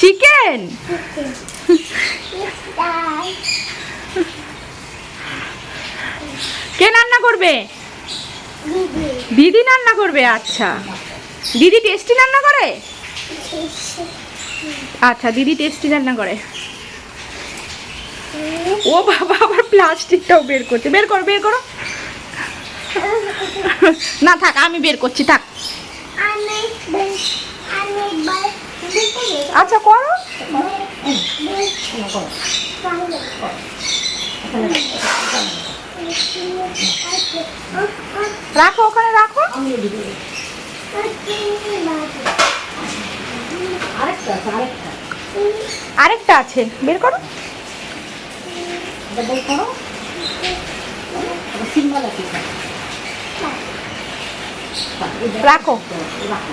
Chicken কে রান্না করবে? দিদি রান্না করবে আচ্ছা। দিদি টেস্টি রান্না করে? আচ্ছা দিদি টেস্টি রান্না করে। ও বাবা, আবার প্লাস্টিকটাও বের করছে। বের করো বের করো। না, থাক, আমি বের করছি, থাক। আচ্ছা করো রাখো ওখানে রাখো আরেকটা আছে, বের করো বের করো। রাখো রাখো।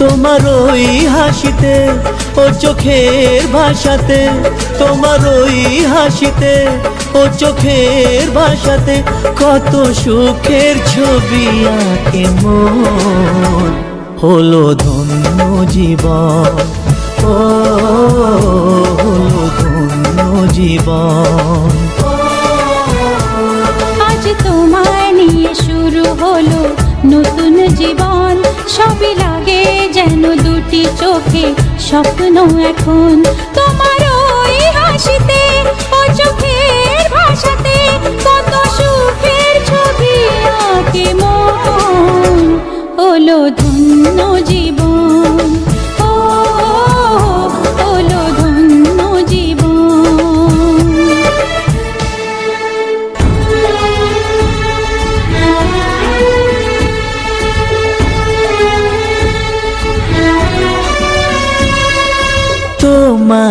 তোমার ওই হাসিতে ও চোখের ভাষাতে, তোমার ওই হাসিতে ও চোখের ভাষাতে কত সুখের ছবি আঁকে মন। হলো ধন্য জীবন, ও হলো ধন্য জীবন। স্বপ্ন এখন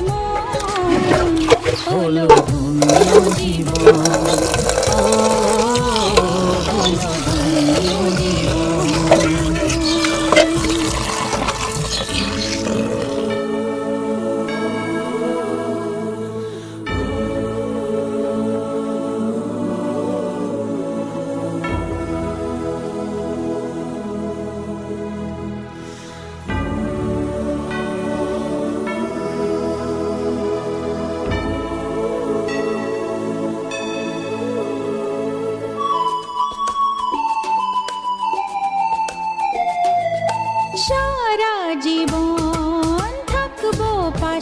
মন। হলো ধন্য জীবন।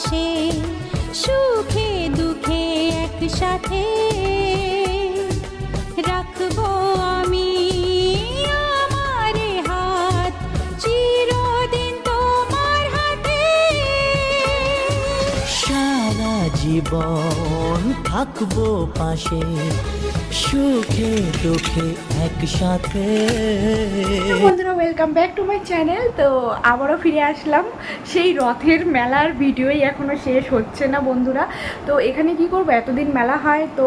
পাশে সুখে দুঃখে একসাথে। রাখব আমি হাতে। সারা জীবন থাকব পাশে সুখে দুঃখে একসাথে। বন্ধুরা welcome back to my channel তো আবারও ফিরে আসলাম। সেই রথের মেলার ভিডিওই এখনও শেষ হচ্ছে না বন্ধুরা। তো এখানে কি করব? এতদিন মেলা হয়, তো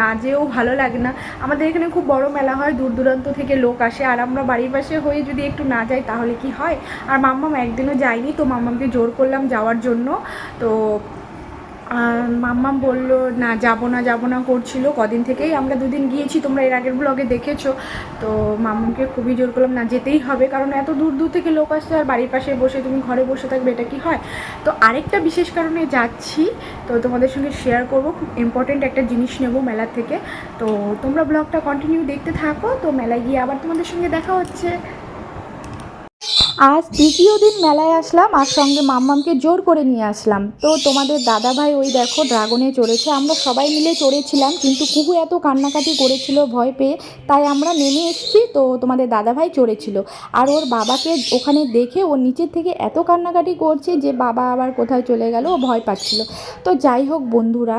না যেও ভালো লাগে না। আমাদের এখানে খুব বড় মেলা হয়, দূর দূরান্ত থেকে লোক আসে। আর আমরা বাড়ির পাশে হয়ে যদি একটু না যাই, তাহলে কি হয়? আর মাম্মাম একদিনও যায়নি, তো মাম্মামকে জোর করলাম যাওয়ার জন্য। তো মাম্মাম বলল, না, যাব না যাব না করছিল। কদিন থেকেই আমরা দুদিন গিয়েছি, তোমরা এর আগের ব্লগে দেখেছ। তো মাম্মামকে খুবই জোর করলাম, না, যেতেই হবে, কারণ এত দূর দূর থেকে লোক আসছে, আর বাড়ির পাশে বসে তুমি ঘরে বসে থাকবে, এটা কি হয়? তো আরেকটা বিশেষ কারণে যাচ্ছি, তো তোমাদের সঙ্গে শেয়ার করব, খুব ইম্পর্টেন্ট একটা জিনিস নেব মেলা থেকে। তো তোমরা ব্লগটা কন্টিনিউ দেখতে থাকো, তো মেলায় গিয়ে আবার তোমাদের সঙ্গে দেখা হচ্ছে। আজ দ্বিতীয় দিন মেলায় আসলাম আর সঙ্গে মাম্মামকে জোর করে নিয়ে আসলাম। তো তোমাদের দাদা ভাই ওই দেখো ড্রাগনে চড়েছে। আমরা সবাই মিলে চড়েছিলাম কিন্তু কুকু এত কান্নাকাটি করেছিল ভয় পেয়ে, তাই আমরা নেমে এসেছি। তো তোমাদের দাদা ভাই চড়েছিল। আর ওর বাবাকে ওখানে দেখে ও নিচের থেকে এত কান্নাকাটি করছে যে বাবা আবার কোথায় চলে গেল ও ভয় পাচ্ছিল। তো যাই হোক বন্ধুরা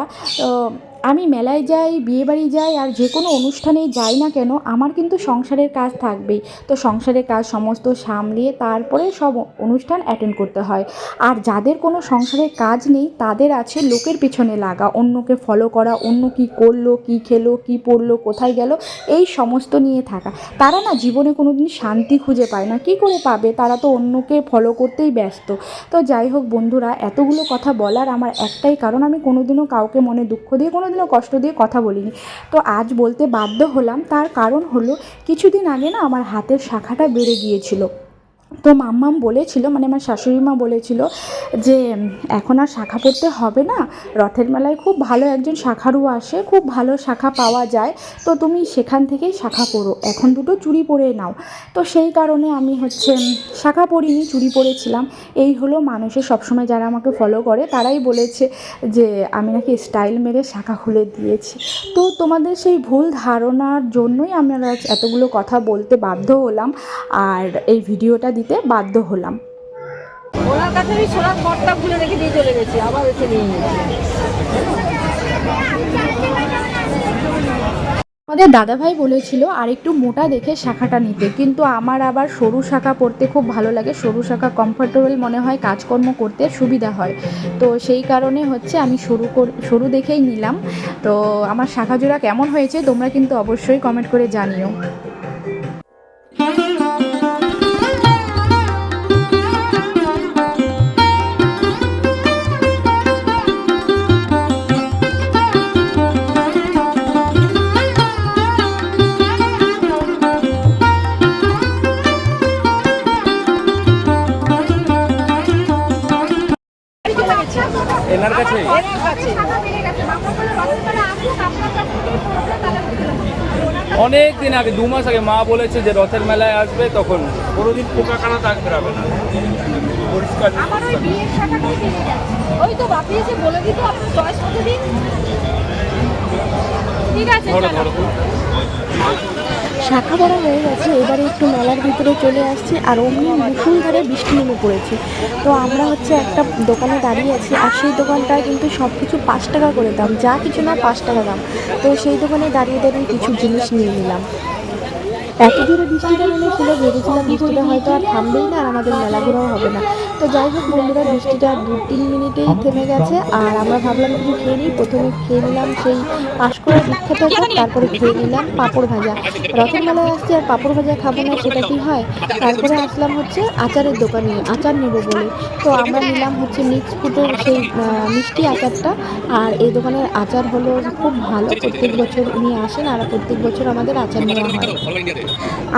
আমি মেলায় যাই, বিয়েবাড়ি যাই আর যে কোনো অনুষ্ঠানেই যাই না কেন, আমার কিন্তু সংসারের কাজ থাকবেই। তো সংসারের কাজ সমস্ত সামলিয়ে তারপরে সব অনুষ্ঠান অ্যাটেন্ড করতে হয়। আর যাদের কোনো সংসারের কাজ নেই, তাদের আছে লোকের পিছনে লাগা, অন্যকে ফলো করা, অন্য কি করল, কি খেলো, কি পড়ল, কোথায় গেল, এই সমস্ত নিয়ে থাকা। তারা না জীবনে কোনো দিন শান্তি খুঁজে পায় না। কি করে পাবে? তারা তো অন্যকে ফলো করতেই ব্যস্ত। তো যাই হোক বন্ধুরা, এতগুলো কথা বলার আমার একটাই কারণ, আমি কোনোদিনও কাউকে মনে দুঃখ দিয়ে কোনোদিনও কষ্ট দিয়ে কথা বলিনি। তো আজ বলতে বাধ্য হলাম, তার কারণ হলো কিছুদিন আগে না আমার হাতের শাখাটা বেড়ে গিয়েছিল। তো মাম্মাম বলেছিল মানে আমার শাশুড়ি মা বলেছিল যে, এখন আর শাখা পড়তে হবে না। রথের মেলায় খুব ভালো একজন শাখারু আসে, খুব ভালো শাখা পাওয়া যায়। তো তুমি সেখান থেকেই শাখা পরো এখন দুটো চুরি পরে নাও। তো সেই কারণে আমি হচ্ছে শাখা পরিনি চুরি পরেছিলাম। এই হলো মানুষের সবসময় যারা আমাকে ফলো করে, তারাই বলেছে যে, আমি নাকি স্টাইল মেরে শাখা খুলে দিয়েছি। তো তোমাদের সেই ভুল ধারণার জন্যই আমরা এতগুলো কথা বলতে বাধ্য হলাম। আর এই ভিডিওটা দিতে বাধ্য হলাম। ওনার কাছে আমি সোনার ঘরটা খুলে রেখে দিয়ে চলে গেছি আবার এসে নিয়ে আমাদের দাদাভাই বলেছিল আর একটু মোটা দেখে শাখাটা নিতে। কিন্তু আমার আবার সরু শাখা পরতে খুব ভালো লাগে। সরু শাখা কমফোর্টেবল মনে হয় কাজকর্ম করতে সুবিধা হয়। তো সেই কারণে হচ্ছে আমি সরু সরু দেখেই নিলাম। তো আমার শাখা জোড়া কেমন হয়েছে তোমরা কিন্তু অবশ্যই কমেন্ট করে জানিও। কাছে অনেক দিন আগে দু মাস আগে মা বলেছে যে রথের মেলায় আসবে তখন কোনোদিন পোকা কানা থাকবে না। পরিষ্কার ওই তো বাপি এসে বলে দিত আপনি চয়েস মতো ঠিক আছে শাখা বড়া হয়ে গেছে, এবারে একটু মেলার ভিতরে চলে আসছে আর অমনি মুসুলধারে বৃষ্টি নেমে পড়েছে। তো আমরা হচ্ছে একটা দোকানে দাঁড়িয়ে আছি আর সেই দোকানটায় কিন্তু সব কিছু পাঁচ টাকা করে দাম, যা কিছু না পাঁচ টাকা দাম। তো সেই দোকানে দাঁড়িয়ে দাঁড়িয়ে কিছু জিনিস নিয়ে নিলাম। এত জোরে বৃষ্টিটা নেমেছিল ভেবেছিলাম বৃষ্টিটা হয়তো আর থামবেই না আর আমাদের মেলা ঘোরাও হবে না। তো যাই হোক বন্ধুরা, বৃষ্টিটা দু তিন মিনিটেই থেমে গেছে আর আমরা ভাবলাম কিছু খেয়ে নিই। প্রথমে খেয়ে নিলাম সেই পাঁশকুড়া বিখ্যাত তারপরে খেয়ে নিলাম পাঁপড় ভাজা। রথের মেলায় আসছি আর পাঁপড় ভাজা খাব না সেটা কি হয়? তারপরে আসলাম হচ্ছে আচারের দোকানে আচার নেব বলে। তো আমরা নিলাম হচ্ছে মিক্স ফুটের সেই মিষ্টি আচারটা। আর এই দোকানের আচার হলো খুব ভালো, প্রত্যেক বছর উনি আসেন আর প্রত্যেক বছর আমাদের আচার নেওয়া হয়।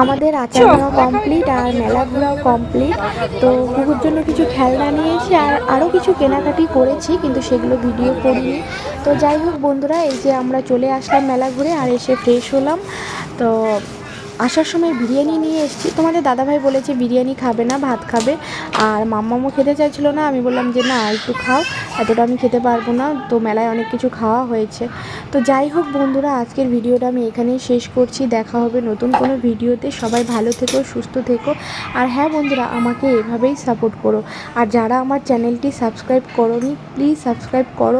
আমাদের আচার নেওয়া কমপ্লিট আর মেলা কমপ্লিট তো কুকুর জন্য কিছু খেলনা নিয়েছি আর আরও কিছু কেনাকাটি করেছি, কিন্তু সেগুলো ভিডিও করিনি। তো যাই হোক বন্ধুরা, এই যে আমরা চলে আসলাম মেলা ঘুরে আর এসে ফ্রেশ হলাম। তো আসার সময় বিরিয়ানি নিয়ে এসেছি। তোমাদের দাদাভাই বলেছে, বিরিয়ানি খাবে না, ভাত খাবে। আর মাম্মামও খেতে চাইছিল না। আমি বললাম যে, না, একটু খাও। এতটা আমি খেতে পারব না, তো মেলায় অনেক কিছু খাওয়া হয়েছে। তো যাই হোক বন্ধুরা, আজকের ভিডিওটা আমি এখানেই শেষ করছি। দেখা হবে নতুন কোনো ভিডিওতে। সবাই ভালো থেকো, সুস্থ থেকো। আর হ্যাঁ বন্ধুরা, আমাকে এভাবেই সাপোর্ট করো। আর যারা আমার চ্যানেলটি সাবস্ক্রাইব করো প্লিজ সাবস্ক্রাইব করো।